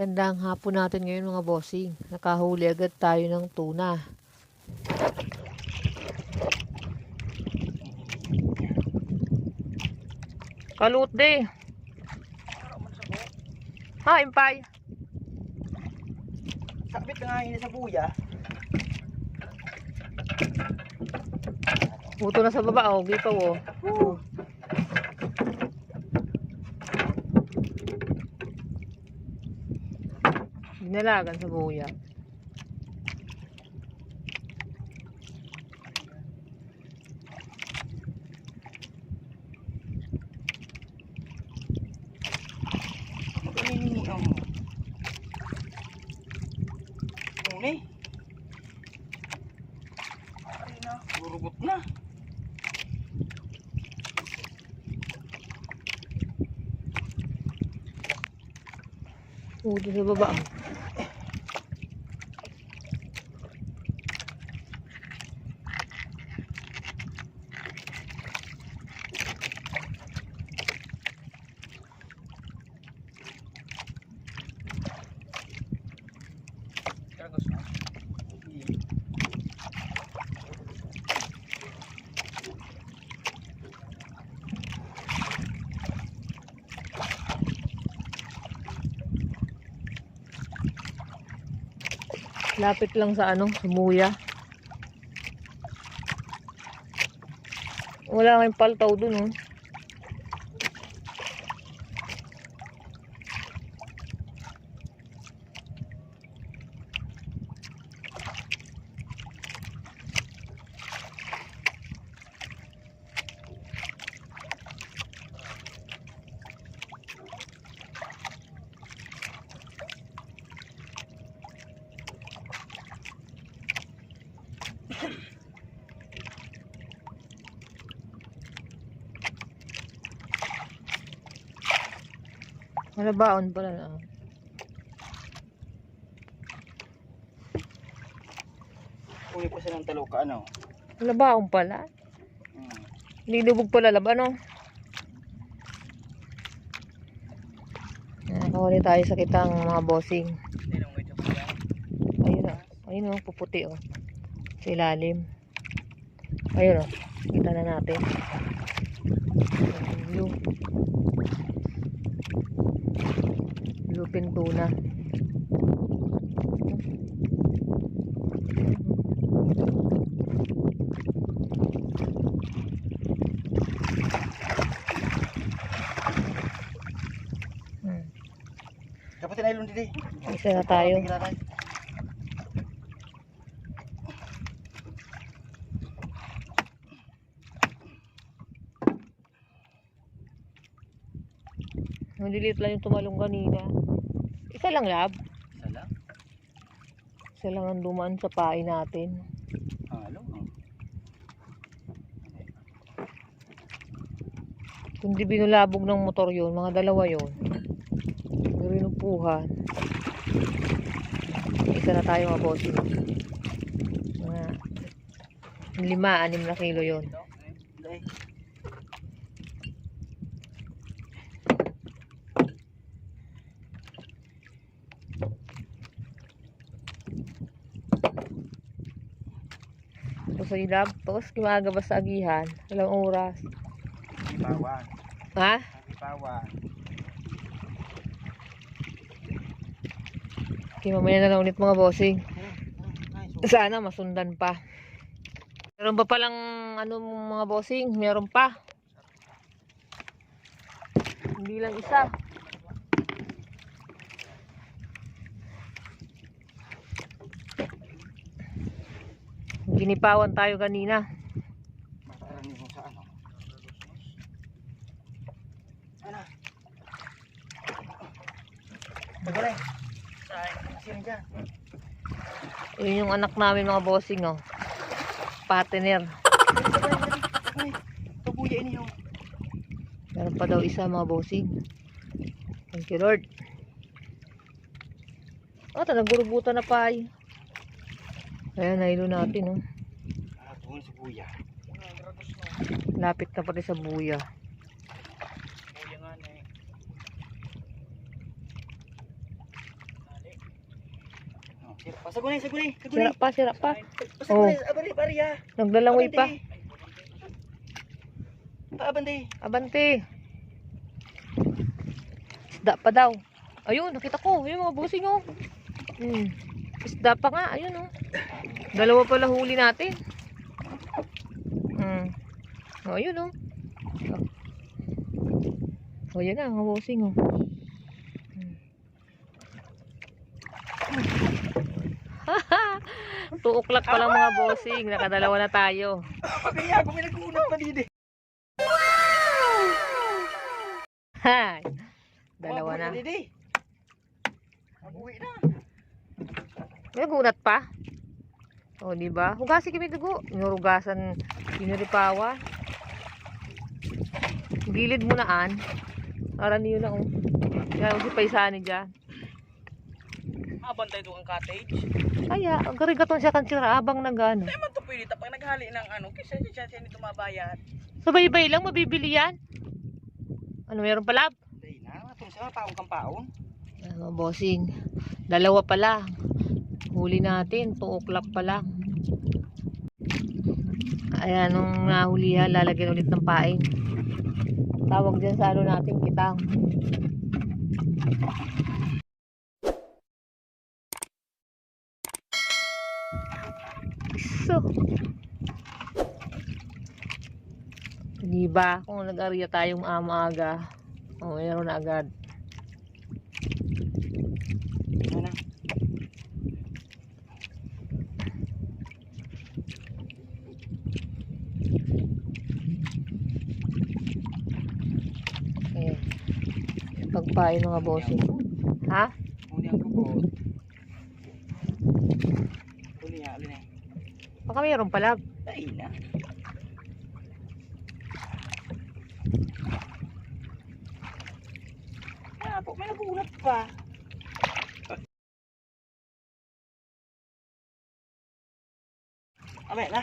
Gandang hapon natin ngayon mga bossing. Nakahuli agad tayo ng tuna. Kalut de. Ha, impay. Sakbit na nga yun sa buya. Buto na sa baba, oh. Gipaw, oh. Dinalagan sa buya. Ay na, na. Buto sa baba, Lapit lang sa ano, sa buya. Wala kang paltaw dun, oh. Wala baon pala na. Uli pa siya ng taluka, ano? Wala baon pala. Hmm. Nilubog pala lab, ano? Nakahuli tayo sa kitang mga bossing. Nang medyo pala. Ayun. Ayun o, puputi o. Sa ilalim. Ayun o. Kita na natin. Blue. Blue pintuna. Hmm. Kapatin na ilong didi. Isa na tayo. Maliliit lang yung tumalong kanina. Isa lang lab. Isa lang. Isa lang ang dumaan sa pain natin. Halo. oh. Kung di binulabog ng motor yun, mga dalawa yun. Rinupuhan. Isa na tayo mga bossing. Mga lima, anim na kilo yun. Ito. Tapos sa ilab, tapos gumagabas sa agihan. Ilang oras. Pawan. Ha? Pawan. Okay, mamaya na lang ulit mga bossing. Sana masundan pa. Meron pa palang ano mga bossing, meron pa. Hindi lang isa. Ginipawan tayo kanina. Yun yung anak namin mga bossing oh. Partner. Pabuya yung. Meron pa daw isa mga bossing. Thank you Lord. Oh, ta nagburubutan na pa ay. Ayan, nailo natin oh. Ah, tungon sa buya. Lapit na pati sa buya. Buya nga na eh. Pasagunay, sagunay, Sira sagunay. pa, sira pa. Pasagunay, abali, bariya. Naglalangoy pa. Paabante. Abante. Isda pa daw. Ayun, nakita ko. Ayun mga bossing oh. Hmm. Isda pa nga. Ayun oh. Dalawa pala huli natin. Hmm. Oh, ayun oh. Oh, yun na mga bossing oh. Hmm. Two o'clock pa lang mga bossing. Nakadalawa na tayo. Pagkaya ako may nag-uunat pa dito. Hi. Dalawa na. Abuwi na. May gunat pa. O, di ba? Hugasin kami dugo. Inurugasan, pinuripawa. Gilid mo naan. Para niyo na, oh. Kaya, si paisani dyan. Abantay doon ang cottage. Kaya, ang karigaton siya kan sira habang nagano. Ay man to pwede ta pag naghali ng ano, kasi siya siya nito mabayad. Sabay-bay lang, mabibili yan. Ano, meron pala? Dahil na, itong sa taong kampaon. Ano, bossing. Dalawa pa lang. Huli natin, 2 o'clock pa lang. Ayan, nung nahulihan, lalagyan ulit ng pain. Tawag dyan sa ano natin, kitang. So, di ba? Kung nag-arya tayong maaga, oh, meron na agad. Pagpain mga bossing. Ha? Baka mayroon pala. Dahil na. Ah, may nagulat pa. Ame na.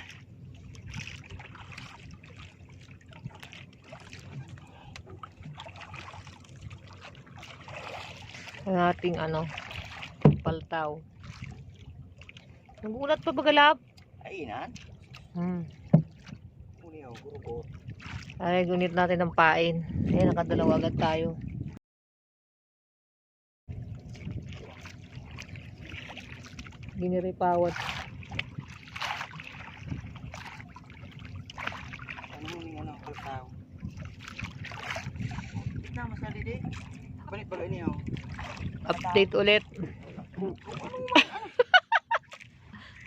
Ang ating ano, paltaw. Nagulat pa bagalab. Ay na. Hmm. Ay, gunit natin ng pain. Ayan, nakadalawa agad tayo. Giniripawat. Ano huli nga ng kaltaw? Na, mas nalidi. Balik balik niyo. Update ulit.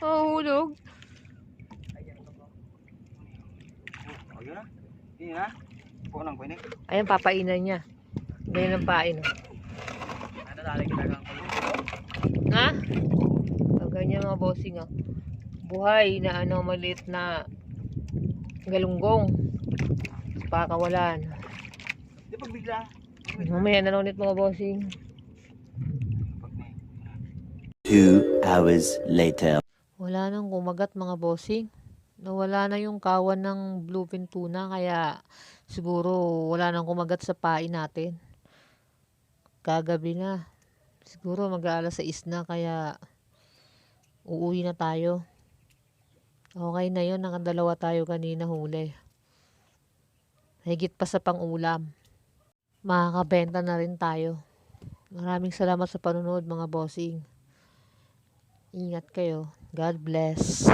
oh, hulog. Oh. Ayan, papainan niya. Ganyan ang pain. oh. Ha? O, ganyan mga bossing ah. Buhay na ano, maliit na galunggong. Pakawalan. Di pag bigla. Mamaya na ulit mga bossing. Two hours later. Wala nang kumagat mga bossing. Nawala na yung kawan ng bluefin tuna kaya siguro wala nang kumagat sa pain natin. Kagabi na. Siguro mag-aalas 6 na kaya uuwi na tayo. Okay na yun. Nakadalawa tayo kanina huli. Higit pa sa pang-ulam. Makakabenta na rin tayo. Maraming salamat sa panunod mga bossing. Ingat kayo. God bless.